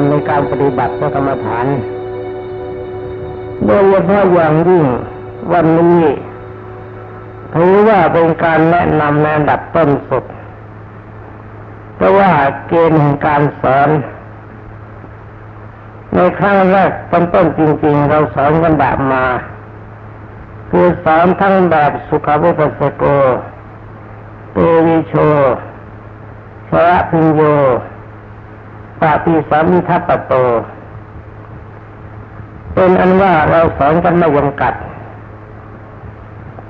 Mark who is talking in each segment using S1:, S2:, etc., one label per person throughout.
S1: ำในการปฏิบัติพระกรรมฐานโดยเฉพาะอย่างยิ่งวันนี้ถือว่าเป็นการแนะนำในอันดับต้นสุด เพราะว่าเกณฑ์แห่งการสอน ในครั้งแรกต้นต้นจริง ๆ เราสอนกันแบบมา คือสอนทั้งแบบสุขวิปัสโกเตวิโชชระพิญโย ปาปิสามิทัปโต เป็นอันว่าเราสอนกันไม่จำกัด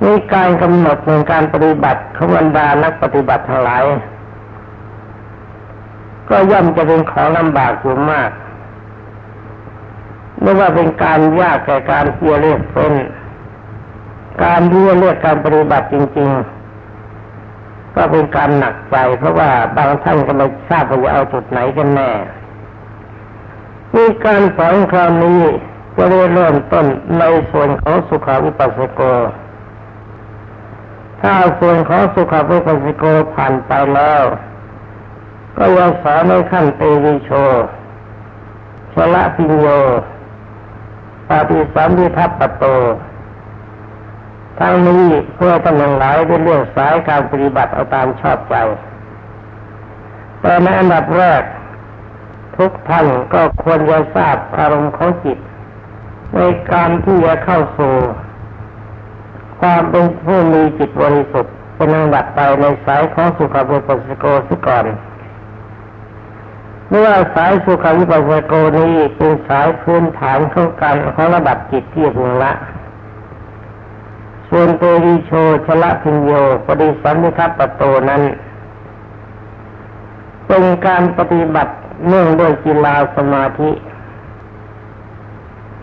S1: มีการกำหนดในการปฏิบัติของบรรดานักปฏิบัติทั้งหลาย ก็ย่อมจะเป็นของลำบากอยู่มากไม่ว่าเป็นการยากแก่การเที่ยเรียกเฟ้นการที่เรียกการปฏิบัติจริง ๆ ก็เป็นการหนักใจ เพราะว่าบางท่านก็ไม่ทราบว่าจะเอาจุดไหนกันแน่มีการสอนคราวนี้จะได้เริ่มต้นในส่วนของสุขาวิปัสสโก ถ้าส่วนของสุขาวิปัสสโกผ่านไปแล้ว ก็ยังสอนในขั้นเตวิโชชละพิโยปาฏิสัมพิทัปปโต ทั้งนี้เพื่อท่านทั้งหลายได้เลือกสายการปฏิบัติเอาตามชอบใจแต่ในอันดับแรก ทุกท่านก็ควรจะทราบอารมณ์ของจิต ในการที่จะเข้าสู่ความเป็นผู้มีจิตบริสุทธิ์เป็นอันดับไปในสายของสุขบุปสโกสิก่อนเมื่อสายสุขวิปัสสโกนี้เป็นสายพื้นฐานของการของระดับจิตที่พึงละ ส่วนเตวิโชชละพิญโยปฏิสัมมิทัปโตนั้น เป็นการปฏิบัติเนื่องด้วยกีฬาสมาธิ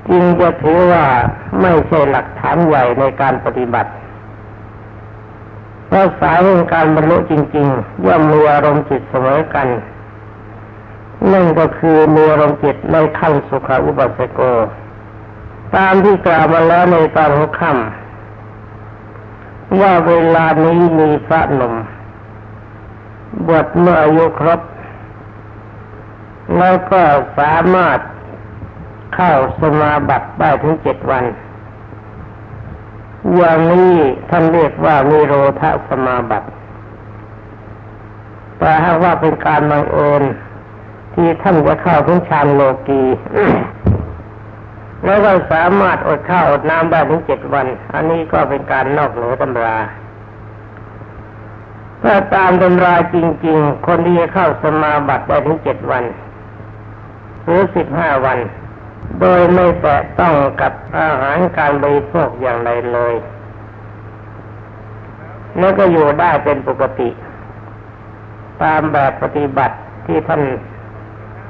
S1: จึงจะถือว่าไม่ใช่หลักฐานใหญ่ในการปฏิบัติเพราะสายของการบรรลุจริง ๆ ย่อมมีอารมณ์จิตเสมอกันนั่นก็คือมีอารมณ์จิตในขั้นสุขอุบัสโก ตามที่กล่าวมาแล้วในตอนหัวค่ำ ว่าเวลานี้มีพระหนุ่มบวชเมื่ออายุครบ แล้วก็สามารถเข้าสมาบัติได้ถึงเจ็ดวันอย่างนี้ท่านเรียกว่ามีโรธาสมาบัติแต่หากว่าเป็นการบังเอิญที่ท่านจะเข้าถึงฌานโลกี แล้วก็สามารถอดข้าวอดน้ำได้ถึงเจ็ดวัน อันนี้ก็เป็นการนอกเหนือตำราถ้าตามตำราจริง ๆ คนที่จะเข้าสมาบัติได้ถึงเจ็ดวันหรือสิบห้าวัน โดยไม่แตะต้องกับอาหารการบริโภคอย่างไรเลย แล้วก็อยู่ได้เป็นปกติ ตามแบบปฏิบัติที่ท่าน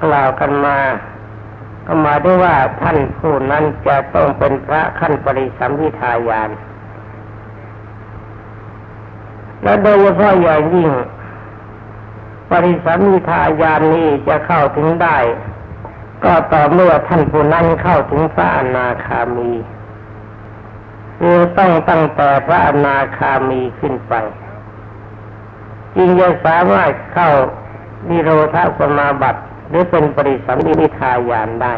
S1: กล่าวกันมา ก็หมายถึงว่าท่านผู้นั้นจะต้องเป็นพระขั้นปริสัมพิทายาน และโดยเฉพาะอย่างยิ่ง ปริสัมพิทายานนี้จะเข้าถึงได้ ก็ต่อเมื่อท่านผู้นั้นเข้าถึงพระอนาคามีคือต้องตั้งแต่พระอนาคามีขึ้นไปจึงจะสามารถเข้านิโรธสมาบัติ หรือเป็นปริสัมมิทายานได้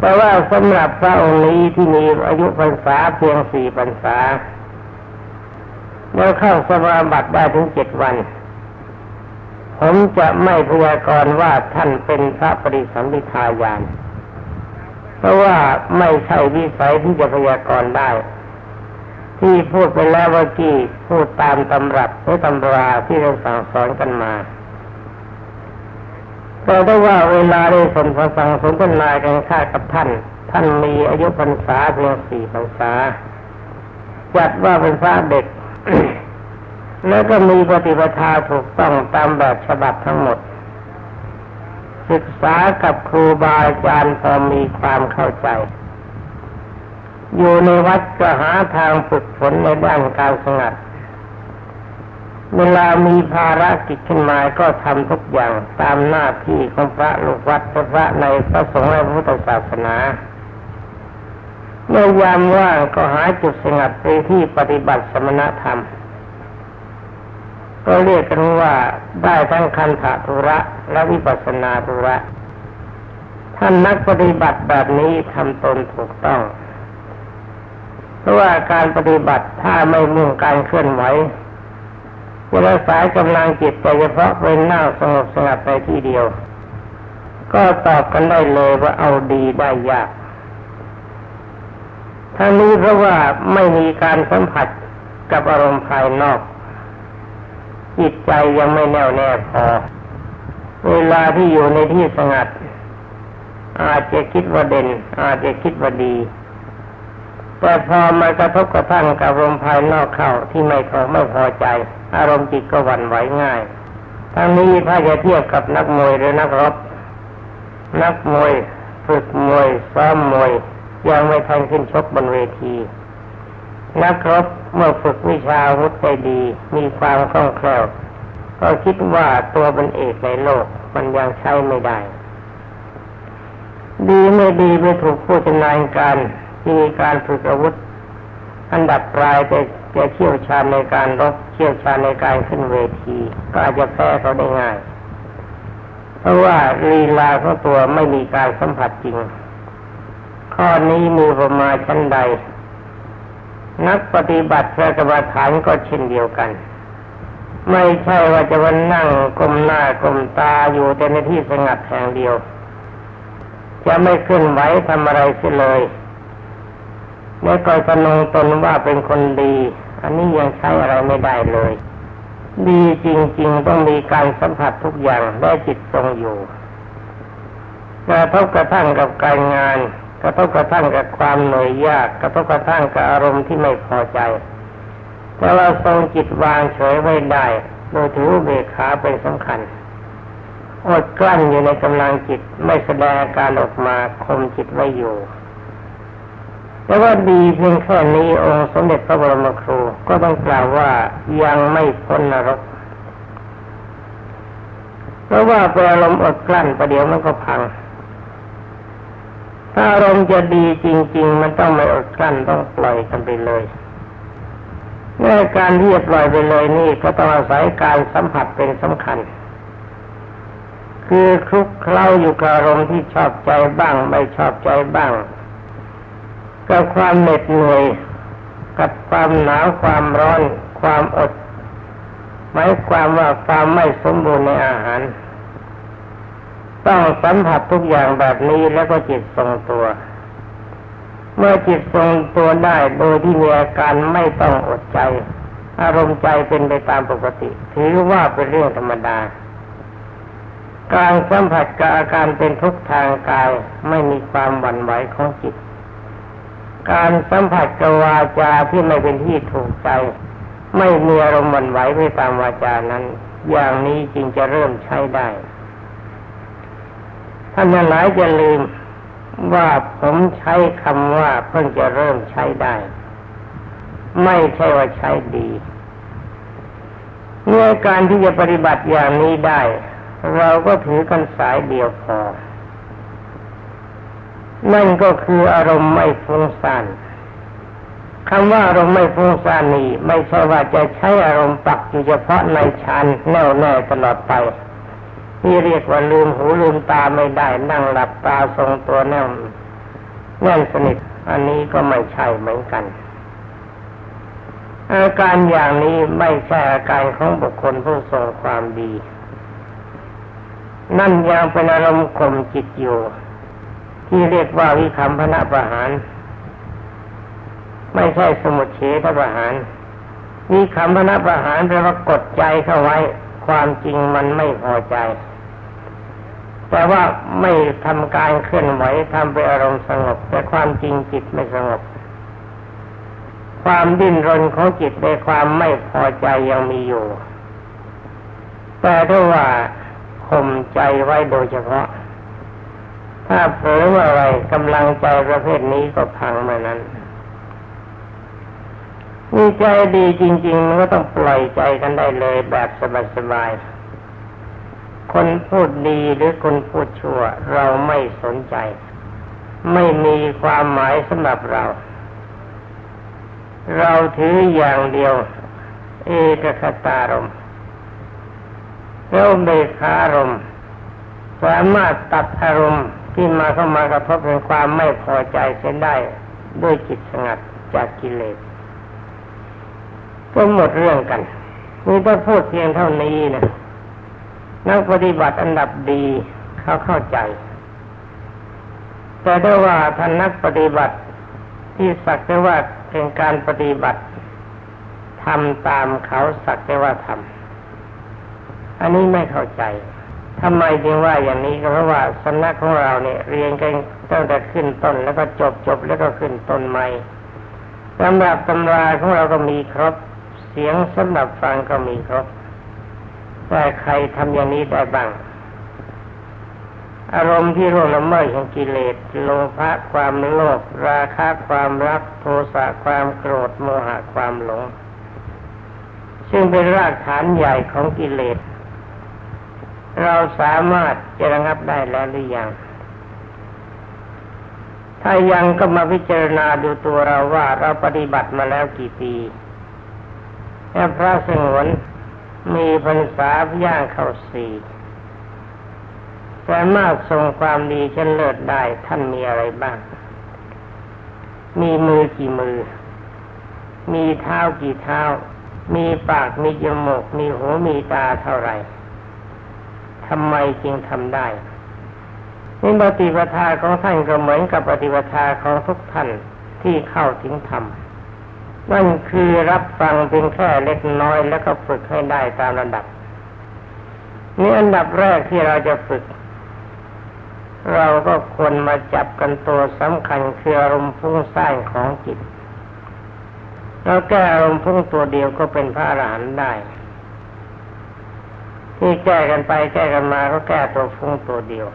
S1: แต่ว่าสำหรับพระองค์นี้ที่มีอายุพรรษาเพียงสี่พรรษาเมื่อเข้าสมาบัติได้ถึงเจ็ดวัน ผมจะไม่พยากรณ์ว่าท่านเป็นพระปริสัมมิทายานเพราะว่าไม่ใช่วิสัยที่จะพยากรณ์ได้ ที่พูดไปแล้วว่ากี้พูดตามตำรับหรือตำราที่เราสั่งสอนกันมา แต่ได้ว่าเวลาได้สนทนาสนทนากันค่ากับท่าน ท่านมีอายุพรรษาเพียงสี่พรรษา จัดว่าเป็นพระเด็ก แล้วก็มีปฏิปทาถูกต้องตามแบบฉบับทั้งหมด ศึกษากับครูบาอาจารย์พอมีความเข้าใจ อยู่ในวัดก็หาทางฝึกฝนในด้านการสงัด เวลามีภารกิจขึ้นมาก็ทำทุกอย่างตามหน้าที่ของพระลูกวัดพระในพระสงฆ์ในพุทธศาสนาเมื่อยามว่างก็หาจุดสงัดไปที่ปฏิบัติสมณธรรม ก็เรียกกันว่าได้ทั้งคันธทุระและวิปัสนาธุระ ท่านนักปฏิบัติแบบนี้ทำตนถูกต้อง เพราะว่าการปฏิบัติถ้าไม่มุ่งการเคลื่อนไหว จะรักษากำลังจิตแต่เฉพาะเป็นหน้าสงบสงัดไปที่เดียว ก็ตอบกันได้เลยว่าเอาดีได้ยากทั้งนี้เพราะว่าไม่มีการสัมผัสกับอารมณ์ภายนอก จิตใจยังไม่แน่วแน่พอ เวลาที่อยู่ในที่สงัด อาจจะคิดว่าเด่น อาจจะคิดว่าดี แต่พอมากระทบกระทั่งกับอารมณ์ภายนอกเข้าที่ไม่พอไม่พอใจ อารมณ์จิตก็หวั่นไหวง่าย ทั้งนี้ถ้าจะเทียบกับนักมวยหรือนักรบ นักมวยฝึกมวยซ้อมมวย ยังไม่ทันขึ้นชกบนเวที นักรบเมื่อฝึกวิชาวุธได้ดี มีความคล่องแคล่วก็คิดว่าตัวเป็นเอกในโลกมันยังใช้ไม่ได้ ดีไม่ดีไปถูกผู้ชำนาญการ มีการฝึกอาวุธ อันดับปลายแต่จะเชี่ยวชาญในการรบเชี่ยวชาญในการขึ้นเวทีก็อาจจะแพ้เขาได้ง่าย เพราะว่าลีลาของตัวไม่มีการสัมผัสจริง ข้อนี้มีประมาชั้นใด นักปฏิบัติพระกรรมฐานก็เช่นเดียวกัน ไม่ใช่ว่าจะวันนั่งกลมหน้ากลมตาอยู่แต่ในที่สงัดแห่งเดียว จะไม่ขึ้นไหวทำอะไรเสียเลย แล้วก็สนงตนว่าเป็นคนดี อันนี้ยังใช้อะไรไม่ได้เลย ดีจริง ๆ ต้องมีการสัมผัสทุกอย่างได้จิตทรงอยู่กระทบกระทั่งกับการงาน กระทบกระทั่งกับความเหนื่อยยาก กระทบกระทั่งกับอารมณ์ที่ไม่พอใจแต่เราทรงจิตวางเฉยไว้ได้โดยถือเบขาเป็นสำคัญอดกลั้นอยู่ในกำลังจิตไม่แสดงการออกมาคมจิตไว้อยู่ แต่ว่าดีเพียงแค่นี้องค์สมเด็จพระบรมครูก็ต้องกล่าวว่ายังไม่พ้นนรก เพราะว่าเป็นอารมณ์อดกลั้นประเดี๋ยวมันก็พัง ถ้าอารมณ์จะดีจริง ๆ มันต้องไม่อดกลั้นต้องปล่อยกันไปเลยในการที่จะปล่อยไปเลยนี่ก็ต้องอาศัยการสัมผัสเป็นสำคัญ คือคลุกเคล้าอยู่กับอารมณ์ที่ชอบใจบ้าง ไม่ชอบใจบ้าง กับความเหน็ดเหนื่อยกับความหนาวความร้อน ความอดหมายความว่าความไม่สมบูรณ์ในอาหาร ต้องสัมผัสทุกอย่างแบบนี้แล้วก็จิตทรงตัว เมื่อจิตทรงตัวได้โดยที่มีอาการไม่ต้องอดใจ อารมณ์ใจเป็นไปตามปกติ ถือว่าเป็นเรื่องธรรมดา การสัมผัสกับอาการเป็นทุกทางกายไม่มีความหวั่นไหวของจิต การสัมผัสกับวาจาที่ไม่เป็นที่ถูกใจ ไม่มีอารมณ์วันไหวไปตามวาจานั้น อย่างนี้จึงจะเริ่มใช้ได้ท่านหลายจะลืมว่าผมใช้คำว่าเพิ่งจะเริ่มใช้ได้ ไม่ใช่ว่าใช้ดีเมื่อการที่จะปฏิบัติอย่างนี้ได้ เราก็ถือกันสายเดียวพอ นั่นก็คืออารมณ์ไม่ฟุ้งซ่านคำว่าอารมณ์ไม่ฟุ้งซ่านนี้ ไม่ใช่ว่าจะใช้อารมณ์ปักอยู่เฉพาะในฌานแน่วแน่ตลอดไปที่เรียกว่าลืมหูลืมตาไม่ได้นั่งหลับตาทรงตัวแน่นแน่นสนิทอันนี้ก็ไม่ใช่เหมือนกัน อาการอย่างนี้ไม่ใช่อาการของบุคคลผู้ทรงความดี นั่นยังเป็นอารมณ์ข่มจิตอยู่ ที่เรียกว่าวิคัมพนะประหาร ไม่ใช่สมุทเฉทประหารวิคัมพนะประหารแปลว่ากดใจเข้าไว้ ความจริงมันไม่พอใจแต่ว่าไม่ทำการเคลื่อนไหวทำไปอารมณ์สงบ แต่ความจริงจิตไม่สงบ ความดิ้นรนของจิตในความไม่พอใจยังมีอยู่ แต่ถ้าว่าข่มใจไว้โดยเฉพาะ ถ้าเผลออะไรกำลังใจประเภทนี้ก็พังมื่อนั้นมีใจดีจริงๆมันก็ต้องปล่อยใจกันได้เลยแบบสบายๆ คนพูดดีหรือคนพูดชั่ว เราไม่สนใจ ไม่มีความหมายสำหรับเรา เราถืออย่างเดียว เอกคตารมแล้วเบคารมสามารถตัดอารมณ์ ที่มาเข้ามากระทบเป็นความไม่พอใจเส้นได้ ด้วยจิตสงัดจากกิเลสก็หมดเรื่องกันนี่ถ้าพูดเพียงเท่านี้นะนักปฏิบัติอันดับดีเขาเข้าใจ แต่ได้ว่าท่านนักปฏิบัติที่สักแต่ว่าเป็นการปฏิบัติทำตามเขาสักแต่ว่าทำอันนี้ไม่เข้าใจ ทำไมจึงว่าอย่างนี้ก็เพราะว่าสำนักของเราเนี่ย เรียนกันตั้งแต่ขึ้นต้นแล้วก็จบจบแล้วก็ขึ้นต้นใหม่สำหรับตำราของเราก็มีครบ เสียงสำหรับฟังก็มีครบแต่ใครทำอย่างนี้ได้บ้าง อารมณ์ที่ร่วงละเมิดของกิเลสโลภะความโลภราคะความรักโทสะความโกรธโมหะความหลง ซึ่งเป็นรากฐานใหญ่ของกิเลส เราสามารถจะระงับได้แล้วหรือยัง ถ้ายังก็มาพิจารณาดูตัวเราว่าเราปฏิบัติมาแล้วกี่ปีแค่พระสงวนมีพรรษาย่างเข้าสี่สามารถทรงความดีเช่นเลิศได้ท่านมีอะไรบ้าง มีมือกี่มือ มีเท้ากี่เท้า มีปากมีจมูกมีหูมีตาเท่าไหร่ ทำไมจึงทำได้นี่ปฏิปทาของท่านก็เหมือนกับปฏิปทาของทุกท่านที่เข้าถึงธรรมนั่นคือรับฟังเพียงแค่เล็กน้อยแล้วก็ฝึกให้ได้ตามระดับ นี่อันดับแรกที่เราจะฝึก เราก็ควรมาจับกันตัวสำคัญคืออารมณ์ฟุ้งซ่านของจิตเราแก้อารมณ์ฟุ้งตัวเดียวก็เป็นพระอรหันต์ได้ ที่แก้กันไปแก้กันมาก็แก้ตัวฟุ้งตัวเดียว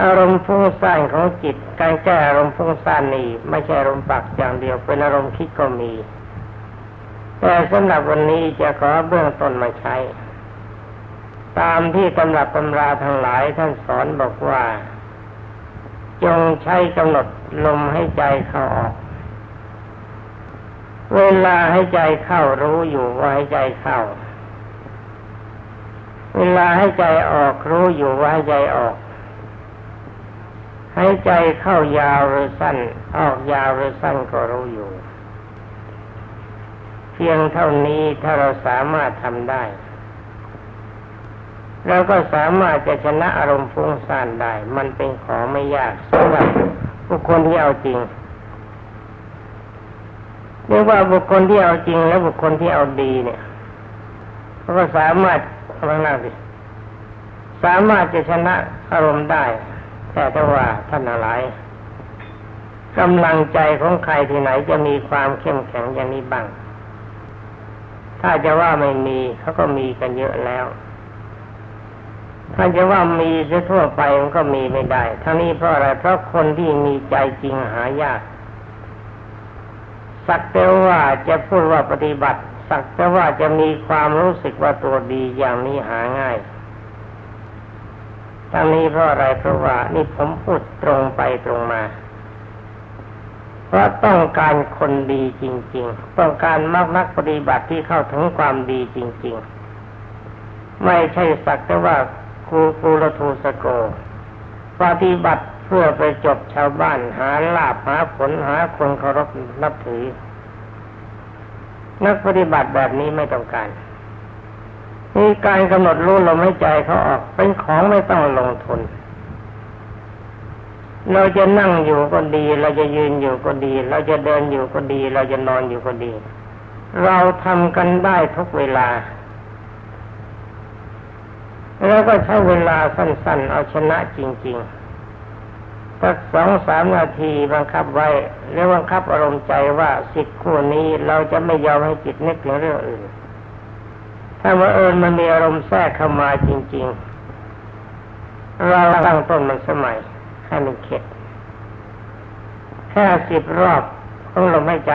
S1: อารมณ์ฟุ้งซ่านของจิต การแก้อารมณ์ฟุ้งซ่านนี้ ไม่ใช่อารมณ์ปักอย่างเดียวเป็นอารมณ์คิดก็มี แต่สำหรับวันนี้จะขอเบื้องต้นมาใช้ ตามที่ตำรับตำราทั้งหลายท่านสอนบอกว่า จงใช้กำหนดลมให้ใจเข้าออกเวลาให้ใจเข้ารู้อยู่ว่าให้ใจเข้า เวลาให้ใจออกรู้อยู่ว่าให้ใจออก ให้ใจเข้ายาวหรือสั้น ออกยาวหรือสั้นก็รู้อยู่ เพียงเท่านี้ถ้าเราสามารถทำได้เราก็สามารถจะชนะอารมณ์ฟุ้งซ่านได้ มันเป็นของไม่ยากสำหรับบุคคลที่เอาจริงเรียกว่าบุคคลที่เอาจริงและบุคคลที่เอาดีเนี่ยเขาก็สามารถ ข้างล่างสิสามารถจะชนะอารมณ์ได้ แต่ถ้าว่าท่านอะไรกำลังใจของใครที่ไหนจะมีความเข้มแข็งอย่างนี้บ้าง ถ้าจะว่าไม่มีเขาก็มีกันเยอะแล้ว ถ้าจะว่ามีเสียทั่วไปมันก็มีไม่ได้ทั้งนี้เพราะอะไรเพราะคนที่มีใจจริงหายาก สักแต่ว่าจะพูดว่าปฏิบัติ สักแต่ว่าจะมีความรู้สึกว่าตัวดีอย่างนี้หาง่ายทั้งนี้เพราะอะไรเพราะว่านี่ผมพูดตรงไปตรงมา เพราะต้องการคนดีจริง ๆ ต้องการมากนักปฏิบัติที่เข้าถึงความดีจริง ๆ ไม่ใช่สักแต่ว่าครูปูรทูสโก ปฏิบัติเพื่อไปจบชาวบ้านหาลาภหาผลหาคนเคารพนับถือ นักปฏิบัติแบบนี้ไม่ต้องการมีการกำหนดรู้ลมหายใจเขาออก เป็นของไม่ต้องลงทุน เราจะนั่งอยู่ก็ดี เราจะยืนอยู่ก็ดี เราจะเดินอยู่ก็ดี เราจะนอนอยู่ก็ดี เราทำกันได้ทุกเวลา แล้วก็ใช้เวลาสั้นๆ เอาชนะจริง ๆ สักสองสามนาทีบังคับไว้แล้วบังคับอารมณ์ใจว่าสิทธิ์คู่นี้เราจะไม่ยอมให้จิตนึกถึงเรื่องอื่น ถ้าว่าเอิญมันมีอารมณ์แทรกเข้ามาจริง ๆ เราตั้งต้นมันสมัยให้มันเข็ดแค่สิบรอบต้องลมหายใจ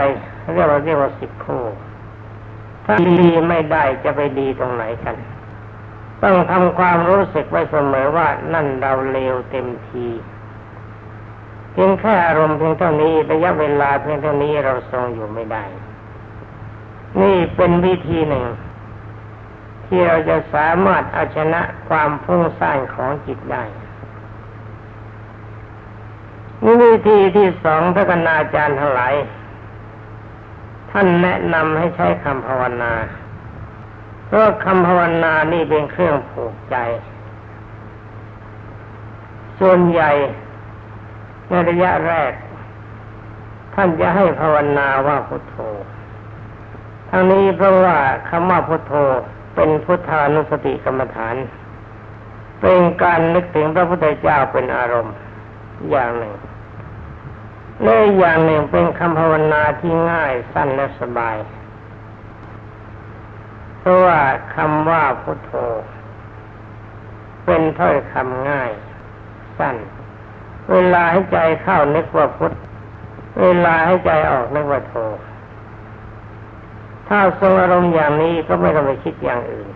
S1: เรียกว่าเรียกว่าสิบคู่ถ้าดีไม่ได้จะไปดีตรงไหนกัน ต้องทำความรู้สึกไว้เสมอว่านั่นเราเลวเต็มที เพียงแค่อารมณ์เพียงเท่านี้ระยะเวลาเพียงเท่านี้เราทรงอยู่ไม่ได้ นี่เป็นวิธีหนึ่ง ที่เราจะสามารถเอาชนะความพุ่งสร้างของจิตได้นี่วิธีที่สองพระกนาจารย์ทั้งหลายท่านแนะนำให้ใช้คำภาวนา เพราะคำภาวนานี่เป็นเครื่องผูกใจ ส่วนใหญ่ ในระยะแรก ท่านจะให้ภาวนาว่าพุทโธ ทั้งนี้เพราะว่าคำว่าพุทโธเป็นพุทธานุสติกรรมฐาน เป็นการนึกถึงพระพุทธเจ้าเป็นอารมณ์อย่างหนึ่งเละอย่างหนึ่งเป็นคำภาวนาที่ง่ายสั้นและสบาย เพราะว่าคำว่าพุทโธ เป็นถ้อยคำง่าย สั้น เวลาให้ใจเข้านึกว่าพุทเวลาให้ใจออกนึกว่าโธถ้าทรงอารมณ์อย่างนี้ก็ไม่ต้องไปคิดอย่างอื่น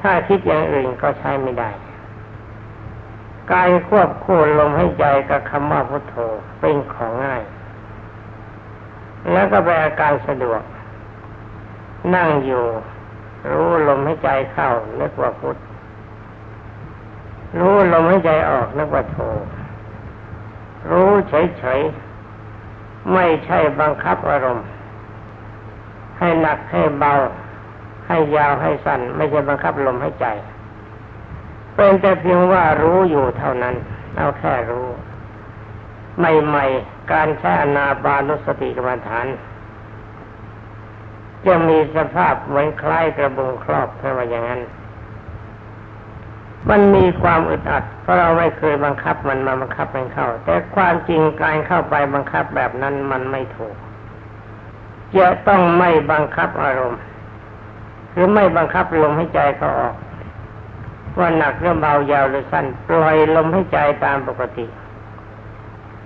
S1: ถ้าคิดอย่างอื่นก็ใช้ไม่ได้ การควบคู่ลมให้ใจกับคำว่าพุทโธเป็นของง่าย แล้วก็เป็นอาการสะดวก นั่งอยู่ รู้ลมให้ใจเข้านึกว่าพุท รู้ลมให้ใจออกนึกว่าโธรู้เฉยๆ ไม่ใช่บังคับอารมณ์ ให้หนักให้เบา ให้ยาวให้สั้น ไม่ใช่บังคับลมให้ใจ เป็นแต่เพียงว่ารู้อยู่เท่านั้น เอาแค่รู้ใหม่ๆ การใช้อนาบานุสติกรรมฐานจะมีสภาพเหมือนคล้ายกระบุงครอบเท่าว่าอย่างนั้น มันมีความอึดอัด เพราะเราไม่เคยบังคับมันมาบังคับมันเข้า แต่ความจริงการเข้าไปบังคับแบบนั้นมันไม่ถูกจะต้องไม่บังคับอารมณ์ หรือไม่บังคับลมให้ใจเขาออกว่าหนักหรือเบายาวหรือสั้นปล่อยลมให้ใจตามปกติ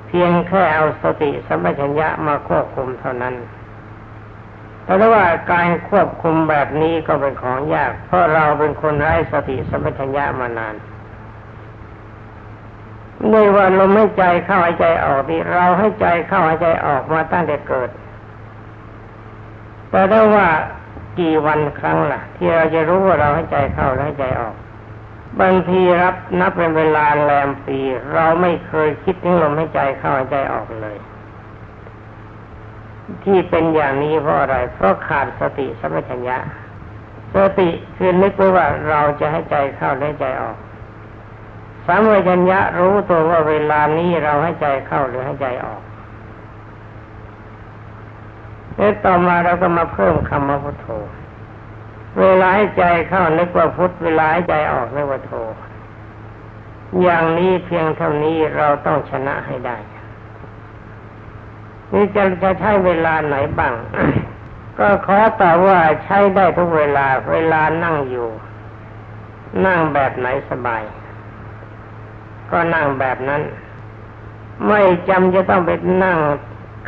S1: เพียงแค่เอาสติสัมปชัญญะมาควบคุมเท่านั้น แต่ว่าการควบคุมแบบนี้ก็เป็นของยาก เพราะเราเป็นคนไร้สติสัมปชัญญะมานานในว่าลมให้ใจเข้าหายใจออกนี่เราให้ใจเข้าหายใจออกมาตั้งแต่เกิด แต่ได้ว่ากี่วันครั้งล่ะ ที่เราจะรู้ว่าเราให้ใจเข้าและให้ใจออก บางทีรับนับเป็นเวลาแรมปี เราไม่เคยคิดถึงลมหายใจเข้าหายใจออกเลย ที่เป็นอย่างนี้เพราะอะไร เพราะขาดสติสัมปชัญญะสติคือนึกไว้ว่าเราจะให้ใจเข้าและใจออกสัมปชัญญะรู้ตัวว่าเวลานี้เราให้ใจเข้าหรือให้ใจออกแล้วต่อมาเราก็มาเพิ่มคำว่าพุทโธ เวลาให้ใจเข้านึกว่าพุทเวลาให้ใจออกนึกว่าโทอย่างนี้เพียงเท่านี้เราต้องชนะให้ได้ นี่จะจะใช้เวลาไหนบ้าง ก็ขอตอบว่าใช้ได้ทุกเวลา เวลานั่งอยู่ นั่งแบบไหนสบาย ก็นั่งแบบนั้น ไม่จำจะต้องไปนั่ง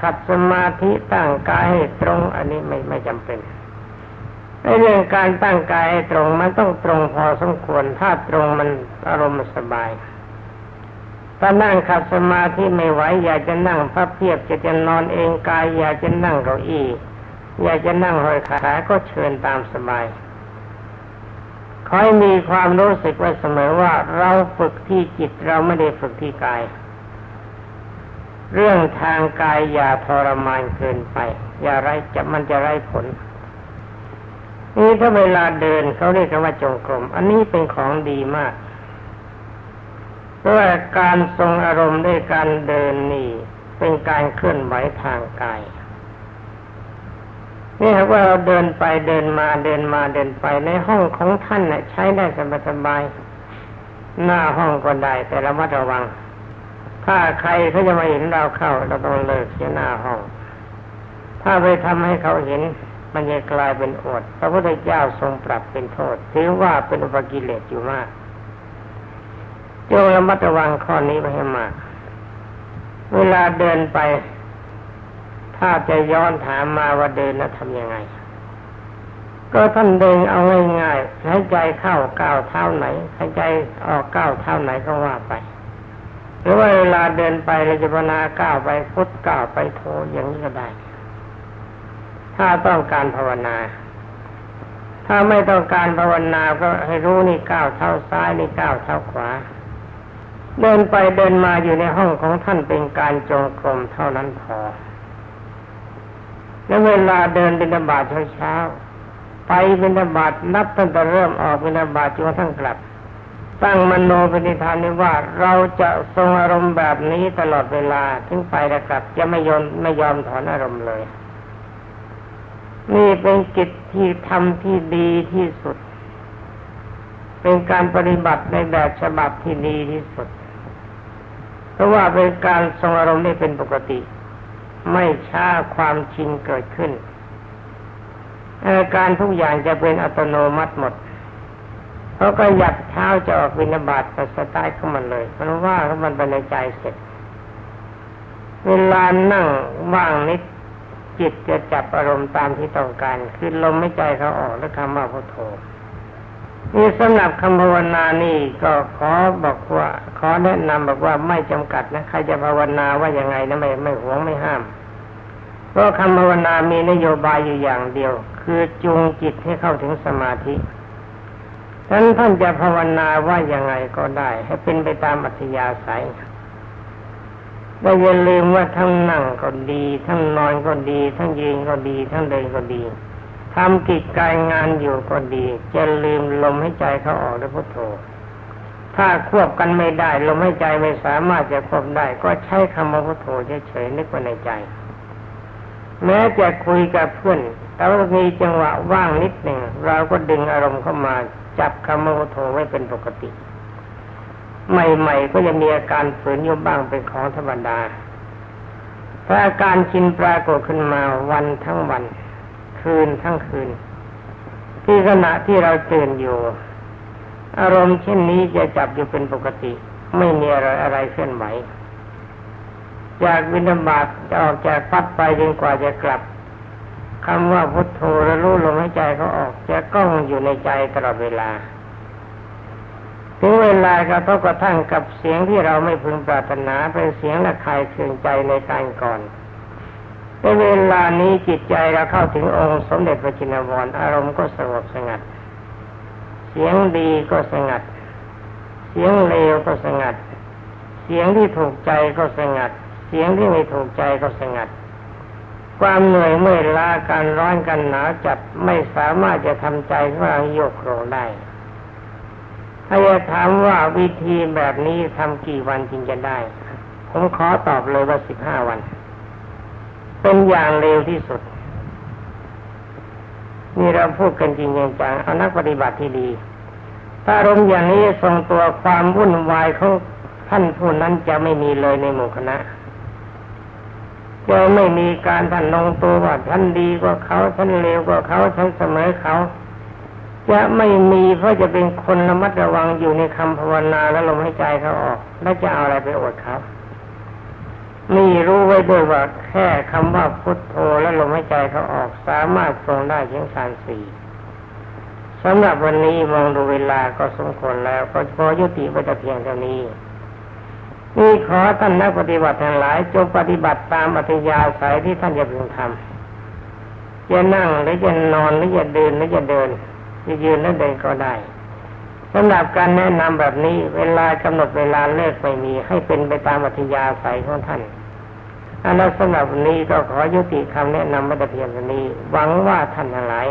S1: ขัดสมาธิตั้งกายให้ตรง อันนี้ไม่ไม่จำเป็นในเรื่องการตั้งกายให้ตรงมันต้องตรงพอสมควร ถ้าตรงมันอารมณ์สบาย ถ้านั่งขัดสมาธิไม่ไหวอยากจะนั่งพับเพียบจะจะนอนเองกาย อยากจะนั่งเก้าอี้อยากจะนั่งห้อยขาก็เชิญตามสบายคอยมีความรู้สึกไว้เสมอว่าเราฝึกที่จิตเราไม่ได้ฝึกที่กาย เรื่องทางกายอย่าทรมานเกินไป อย่าไรจะมันจะไร้ผล นี่ถ้าเวลาเดินเขาเรียกว่าจงกรม อันนี้เป็นของดีมาก เพราะว่าการทรงอารมณ์ด้วยการเดินนี่เป็นการเคลื่อนไหวทางกายนี่ครับว่าเราเดินไปเดินมาเดินมาเดินไปในห้องของท่านน่ะใช้ได้สบายๆหน้าห้องก็ได้แต่ระมัดระวัง ถ้าใครเขาจะมาเห็นเราเข้า เราต้องเลิกเสียหน้าห้อง ถ้าไปทำให้เขาเห็นมันจะกลายเป็นอดพระพุทธเจ้าทรงปรับเป็นโทษถือว่าเป็นอุปกิเลสอยู่มาก จงระมัดระวังข้อนี้ไว้ให้มาก เวลาเดินไป ถ้าจะย้อนถามมาว่าเดินแล้วทำยังไง ก็ท่านเดินเอาง่ายๆหายใจเข้าก้าวเท้าไหนหายใจออกก้าวเท้าไหนก็ว่าไปหรือว่าเวลาเดินไปเราจะพนาก้าวไปพุทธก้าวไปโทอย่างนี้ก็ได้ ถ้าต้องการภาวนา ถ้าไม่ต้องการภาวนาก็ให้รู้นี่ก้าวเท้าซ้ายนี่ก้าวเท้าขวา เดินไปเดินมาอยู่ในห้องของท่านเป็นการจงกรมเท่านั้นพอ แล้วเวลาเดินบิณฑบาตเช้าๆไปบิณฑบาตนับตั้งแต่เริ่มออกบิณฑบาตจนกระทั่งกลับ ตั้งมโนปณิธานนี้ว่าเราจะทรงอารมณ์แบบนี้ตลอดเวลาถึงไปและกลับ จะไม่ยอมไม่ยอมถอนอารมณ์เลย นี่เป็นกิจที่ทำที่ดีที่สุด เป็นการปฏิบัติในแบบฉบับที่ดีที่สุด ราะว่าเป็นการทรงอารมณ์ได้เป็นปกติ ไม่ช้าความชินเกิดขึ้น อาการทุกอย่างจะเป็นอัตโนมัติหมดเขาก็หยัดเท้าจะออกวินาบาตก็สไตล์เข้ามันเลยเพราะว่าเขามันไปในใจเสร็จ เวลานั่งว่างนิดจิตจะจับอารมณ์ตามที่ต้องการ คือลมไม่ใจเขาออกแล้วคำว่าพุทโธ นี่สำหรับคำภาวนานี่ก็ขอบอกว่า ขอแนะนำบอกว่าไม่จำกัดนะใครจะภาวนาว่ายังไงนะไม่ไม่หวงไม่ห้าม เพราะคำภาวนามีนโยบายอยู่อย่างเดียว คือจูงจิตให้เข้าถึงสมาธิฉะนั้นท่านจะภาวนาว่ายังไงก็ได้ ให้เป็นไปตามอัธยาศัยแต่อย่าลืมว่าทั้งนั่งก็ดี ทั้งนอนก็ดี ทั้งยืนก็ดี ทั้งเดินก็ดี ทำกิจการงานอยู่ก็ดีจะลืมลมให้ใจเขาออกด้วยพุทโธ ถ้าควบกันไม่ได้ลมให้ใจไม่สามารถจะควบได้ ก็ใช้คำว่าพุทโธเฉยๆนึกว่าในใจ แม้จะคุยกับเพื่อนแต่ว่ามีจังหวะว่างนิดหนึ่งเราก็ดึงอารมณ์เข้ามา จับคำว่าพุทโธไว้เป็นปกติ ใหม่ๆก็จะมีอาการฝืนอยู่บ้างเป็นของธรรมดาถ้าอาการชินปรากฏขึ้นมาวันทั้งวัน คืนทั้งคืน ที่ขณะที่เราตื่นอยู่ อารมณ์เช่นนี้จะจับอยู่เป็นปกติ ไม่มีอะไรอะไรเคลื่อนไหวจากวินาบาตจะออกจากพัดไปจนกว่าจะกลับคำว่าพุทโธระรู้ลมหายใจเขาออกจะก้องอยู่ในใจตลอดเวลาถึงเวลากระทบกระทั่งกับเสียงที่เราไม่พึงปรารถนาเป็นเสียงระคายเคืองใจในการก่อน ในเวลานี้จิตใจเราเข้าถึงองค์สมเด็จพระจินวรอารมณ์ก็สงบสงัด เสียงดีก็สงัด เสียงเลวก็สงัด เสียงที่ถูกใจก็สงัด เสียงที่ไม่ถูกใจก็สงัด ความเหนื่อยเมื่อยล้าการร้อนกันหนาวจัดไม่สามารถจะทำใจของเราโยกโครงได้ถ้าจะถามว่าวิธีแบบนี้ทำกี่วันจึงจะได้ ผมขอตอบเลยว่าสิบห้าวัน เป็นอย่างเร็วที่สุด นี่เราพูดกันจริงจังเอานักปฏิบัติที่ดี ถ้าอารมณ์อย่างนี้ทรงตัวความวุ่นวายของท่านผู้นั้นจะไม่มีเลยในหมู่คณะจะไม่มีการท่านลงตัวว่าท่านดีกว่าเขาท่านเลวกว่าเขาท่านเสมอเขาจะไม่มีเพราะจะเป็นคนระมัดระวังอยู่ในคำภาวนาแล้วลมหายใจเขาออก แล้วจะเอาอะไรไปอดเขา ไว้ด้วยว่าแค่คำว่าพุทโธและลมหายใจเขาออกสามารถทรงได้เพียงสารสี่สำหรับวันนี้มองดูเวลาก็สมควรแล้วก็พอยุติไว้แต่เพียงเท่านี้นี่ขอท่านนักปฏิบัติทั้งหลายจงปฏิบัติตามอัธยาศัยที่ท่านจะพึงทำจะนั่งหรือจะนอนหรือจะเดินหรือจะเดินจะยืนหรือเดินก็ได้สำหรับการแนะนำแบบนี้เวลากำหนดเวลาเลิกไม่มีให้เป็นไปตามอัธยาศัยของท่าน อันนั้นสำหรับนี้ก็ขอยุติคำแนะนำมาแต่เพียงเท่านี้ หวังว่าท่านทั้งหลาย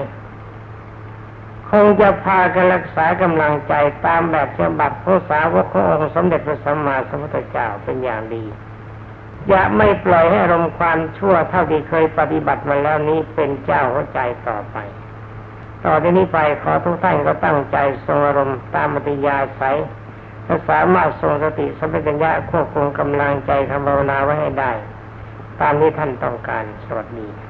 S1: คงจะพากันรักษากำลังใจตามแบบฉบับพระสาวกขององค์สมเด็จพระสัมมาสัมพุทธเจ้าเป็นอย่างดี อย่าไม่ปล่อยให้รมความชั่วเท่าที่เคยปฏิบัติมาแล้วนี้เป็นเจ้าหัวใจต่อไป ต่อที่นี้ไปขอทุกท่านก็ตั้งใจทรงอารมณ์ตามมติยาใสและสามารถทรงสติสัมปชัญญะควบคุมกำลังใจคำภาวนาไว้ให้ได้ ตามที่ท่านต้องการสวัสดี